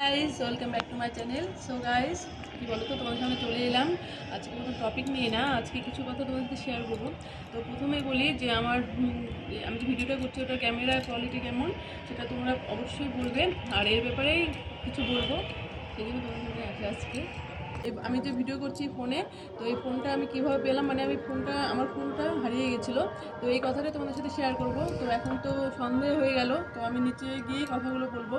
Guys welcome back to my channel so guys কী বলো তো তোমাদের সামনে চলে এলাম। আজকে কোনো টপিক নিয়ে না, আজকে কিছু কথা তোমাদের শেয়ার করব। তো প্রথমে বলি যে আমার আমি যে ভিডিওটা করছি, ওটার ক্যামেরা কোয়ালিটি কেমন, সেটা তোমরা অবশ্যই বলবে। আর এর ব্যাপারেই কিছু বলব। সেই জন্য তোমাদের সামনে আসে আজকে। আমি যে ভিডিও করছি ফোনে তো এই ফোনটা আমি কীভাবে পেলাম মানে আমি ফোনটা আমার ফোনটা হারিয়ে গেছিল। তো এই কথাটা তোমাদের সাথে শেয়ার করব। তো এখন তো সন্দেহ হয়ে গেল, তো আমি নিচে গিয়ে কথাগুলো বলব।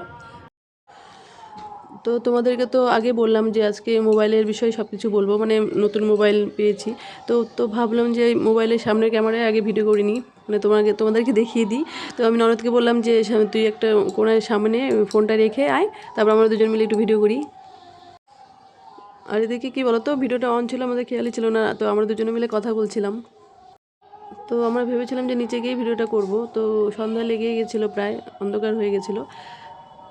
তো তোমাদেরকে তো আগে বললাম যে আজকে মোবাইলের বিষয়ে সব কিছু বলব মানে নতুন মোবাইল পেয়েছি। তো তো ভাবলাম যে মোবাইলের সামনের ক্যামেরায় আগে ভিডিও করে নিই মানে তোমাকে, তোমাদেরকে দেখিয়ে দিই। তো আমি ননদকে বললাম যে তুই একটা কোনার সামনে ফোনটা রেখে আয়, তারপর আমরা দুজন মিলে একটু ভিডিও করি। আর এদিকে কী বলো তো ভিডিওটা অন ছিল, আমাদের খেয়ালই ছিল না, তো আমরা দুজনে মিলে কথা বলছিলাম। তো আমরা ভেবেছিলাম যে নিচে গিয়ে ভিডিওটা করব, তো সন্ধ্যা লেগে গেছিল প্রায়, অন্ধকার হয়ে গেছিল।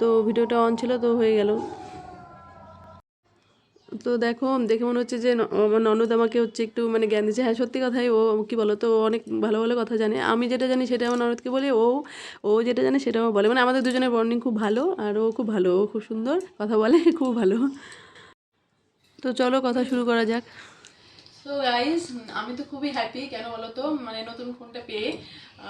তো ভিডিওটা অন ছিল তো হয়ে গেল। তো দেখো, দেখে মনে হচ্ছে যে ননদ আমাকে হচ্ছে একটু মানে জ্ঞান দিচ্ছে। হ্যাঁ সত্যি কথাই ও কি বলো তো অনেক ভালো ভালো কথা জানে। আমি যেটা জানি সেটা আমার ননদকে বলি, ও ও যেটা জানে সেটাও বলে। মানে আমাদের দুজনের বন্ডিং খুব ভালো আর ও খুব ভালো, ও খুব সুন্দর, কথা বলে খুব ভালো। তো চলো কথা শুরু করা যাক। তো গাইস আমি তো খুবই হ্যাপি কেন বলো তো মানে নতুন ফোনটা পেয়ে।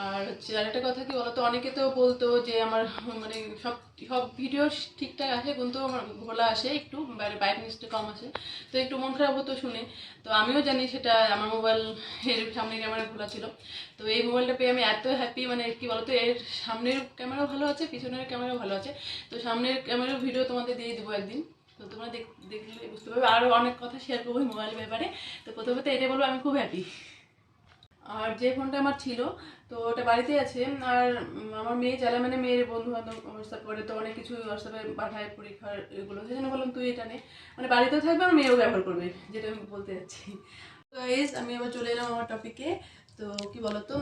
আর হচ্ছে আর একটা কথা কি বলো তো অনেকে তো বলতো যে আমার মানে সব সব ভিডিও ঠিকঠাক আসে, কিন্তু আমার ভোলা আসে একটু, বাইরে কম আসে। তো একটু মন খারাপ হতো শুনে। তো আমিও জানি সেটা, আমার মোবাইল এর সামনে ক্যামেরা খোলা ছিল। তো এই মোবাইলটা পেয়ে আমি এত হ্যাপি মানে কি বলতো, এর সামনের ক্যামেরাও ভালো আছে, পিছনের ক্যামেরাও ভালো আছে। তো সামনের ক্যামেরার ভিডিও তোমাদের দিয়ে দেবো একদিন। তো তোমরা দেখ- দেখলে বুঝতে পারবে। আরও অনেক কথা শেয়ার করব মোবাইল ব্যাপারে। তো প্রথমে তো এটা বলব, আমি খুব হ্যাপি আর যে ফোনটা আমার ছিল, তো ওটা বাড়িতে আছে। আর আমার মেয়ে চালায় মানে মেয়ের বন্ধু বান্ধব হোয়াটসঅ্যাপ করে, তো অনেক কিছু হোয়াটসঅ্যাপে পাঠায়, পরীক্ষার এগুলো। সেই জন্য বললাম, তুই এটা নে। মানে বাড়িতেও থাকবে আর মেয়েও ব্যবহার করবে, যেটা আমি বলতে যাচ্ছি। তো এস আমি আবার চলে এলাম আমার টপিকে তো কি বলতো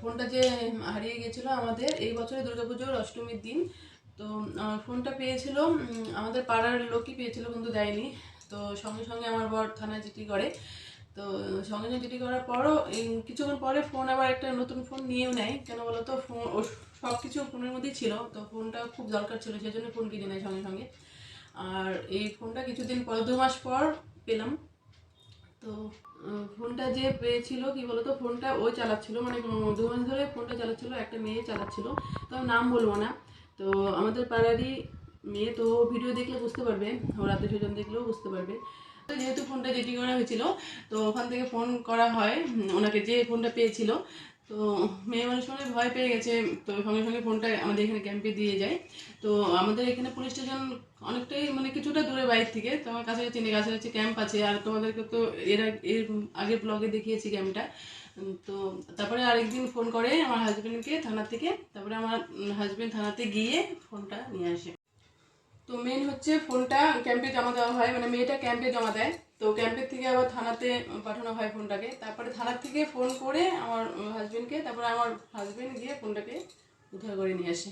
ফোনটা যে হারিয়ে গেছিল আমাদের, এই বছরে দুর্গাপুজোর অষ্টমীর দিন। তো ফোনটা পেয়েছিল আমাদের পাড়ার লোকই পেয়েছিল, কিন্তু দেয়নি। তো সঙ্গে সঙ্গে আমার বর থানায় চিঠি করে। তো সঙ্গে সঙ্গে চিঠি করার পরও কিছুক্ষণ পরে ফোন আবার একটা নতুন ফোন নিয়েও নেয়। কেন বলো তো, ফোন সব কিছু ফোনের মধ্যেই ছিল। তো ফোনটা খুব দরকার ছিল, সেই জন্য ফোন কিনে নেয় সঙ্গে সঙ্গে। আর এই ফোনটা কিছুদিন পর, দু মাস পর পেলাম। তো ফোনটা যে পেয়েছিল, কি বলতো ফোনটা ও চালাচ্ছিল। মানে দু মাস ধরে ফোনটা চালাচ্ছিল, একটা মেয়ে চালাচ্ছিল। তো নাম বলব না। তো আমাদের পাড়ারই মেয়ে, তো ভিডিও দেখলে বুঝতে পারবে ওর আত্মীয় দেখলেও বুঝতে পারবে। তো যেহেতু ফোনটা রেডি করা হয়েছিল, তো ওখান থেকে ফোন করা হয় ওনাকে যে ফোনটা পেয়েছিল তো মেয়ে মানুষ মানে ভয় পেয়ে গেছে। তো সঙ্গে সঙ্গে ফোনটা আমাদের এখানে ক্যাম্পে দিয়ে যায়। তো আমাদের এখানে পুলিশ স্টেশন অনেকটাই মানে কিছুটা দূরে বাইরে থেকে। তো আমার কাছাকাছি নেই, কাছাকাছি ক্যাম্প আছে। আর তোমাদেরকে তো এর এর আগের ব্লগে দেখিয়েছি ক্যাম্পটা। তো তারপরে আরেকদিন ফোন করে আমার হাজবেন্ডকে থানা থেকে। তারপরে আমার হাজব্যান্ড থানাতে গিয়ে ফোনটা নিয়ে আসে। তো মেন হচ্ছে ফোনটা ক্যাম্পে জমা দেওয়া হয় মানে মেয়েটা ক্যাম্পে জমা দেয়। তো ক্যাম্পের থেকে আবার থানাতে পাঠানো হয় ফোনটাকে। তারপরে থানার থেকে ফোন করে আমার হাজবেন্ডকে তারপরে আমার হাজবেন্ড গিয়ে ফোনটাকে উদ্ধার করে নিয়ে আসে।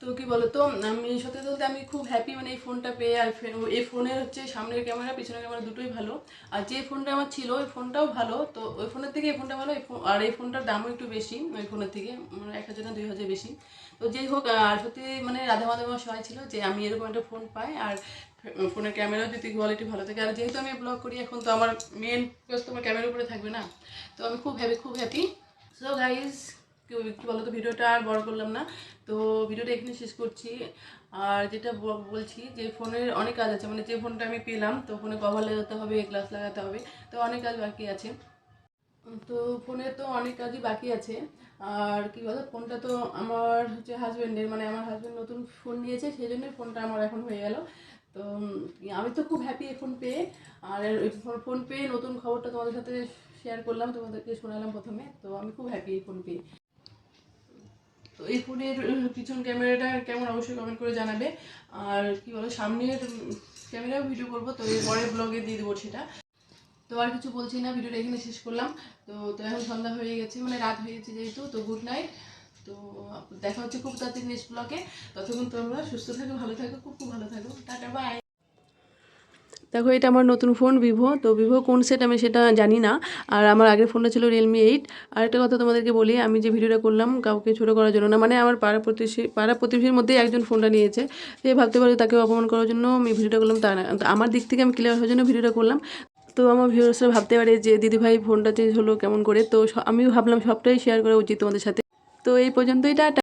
তো কি বলতো, আমি সত্যি বলতে আমি খুব হ্যাপি মানে এই ফোনটা পেয়ে, আর এই ফোনের হচ্ছে সামনের ক্যামেরা পিছনের ক্যামেরা দুটোই ভালো। আর যে ফোনটা আমার ছিল, ওই ফোনটাও ভালো। তো ওই ফোনের থেকে এই ফোনটা ভালো আর এই ফোনটার দামও একটু বেশি, ওই ফোনের থেকে মানে এক হাজার না দুই হাজার বেশি। তো যেই হোক, আর সত্যি মানে রাধা মাধব আমার সবাই ছিল যে আমি এরকম একটা ফোন পাই, আর ফোনের ক্যামেরাও যদি কোয়ালিটি ভালো থাকে। আর যেহেতু আমি ব্লগ করি, এখন তো আমার মেন ফোকাস তো আমার ক্যামেরার উপরে থাকবে না। তো আমি খুব হ্যাপি খুব হ্যাপি সো গাইজ কি বলো তো ভিডিওটা আর বড় করলাম না। তো ভিডিওটা এখানে শেষ করছি। আর যেটা বলছি যে ফোনের অনেক কাজ আছে মানে যে ফোনটা আমি পেলাম, তো ফোনে কভার লাগাতে হবে, গ্লাস লাগাতে হবে, তো অনেক কাজ বাকি আছে। তো ফোনে তো অনেক কাজই বাকি আছে। আর কি বলো ফোনটা তো আমার হচ্ছে হাজব্যান্ডের মানে আমার হাজব্যান্ড নতুন ফোন নিয়েছে, সেই জন্যই ফোনটা আমার এখন হয়ে গেল। তো আমি তো খুব হ্যাপি এই ফোন পেয়ে। আর ফোন পেয়ে নতুন খবরটা তোমাদের সাথে শেয়ার করলাম, তোমাদেরকে শোনালাম প্রথমে। তো আমি খুব হ্যাপি এই ফোন পেয়ে। তো এই ফোনের পিছন ক্যামেরাটা কেমন অবশ্যই কমেন্ট করে জানাবে। আর কি বলো, সামনের ক্যামেরাও ভিডিও করব, তো এর পরের ব্লগে দিয়ে দেবো সেটা। তো আর কিছু বলছি না ভিডিওটা এখানে শেষ করলাম। তো তো এখন সন্ধ্যা হয়ে গেছে মানে রাত হয়ে গেছে যেহেতু, তো গুড নাইট তো, দেখা হচ্ছে খুব তাড়াতাড়ি নেক্সট ব্লগে ততক্ষণ তোমরা সুস্থ থাকো, ভালো থাকো, খুব খুব ভালো থাকো। টাটা বাই দেখো, এটা আমার নতুন ফোন ভিভো তো ভিভো কোন সেট আমি সেটা জানি না। আর আমার আগের ফোনটা ছিল রিয়েলমি এইট আর একটা কথা তোমাদেরকে বলি, আমি যে ভিডিওটা করলাম কাউকে ছোটো করার জন্য না মানে আমার পাড়া প্রতিবেশী, পাড়া প্রতিবেশীর মধ্যেই একজন ফোনটা নিয়েছে। যে ভাবতে পারি তাকে অপমান করার জন্য আমি ভিডিওটা করলাম, তা না। আমার দিক থেকে আমি ক্লিয়ার হওয়ার জন্য ভিডিওটা করলাম। তো আমার ভিউয়ার্সরা ভাবতে পারে যে, দিদিভাই, ফোনটা চেঞ্জ হলো কেমন করে? তো আমিও ভাবলাম সবটাই শেয়ার করা উচিত তোমাদের সাথে। তো এই পর্যন্তই, টাটা।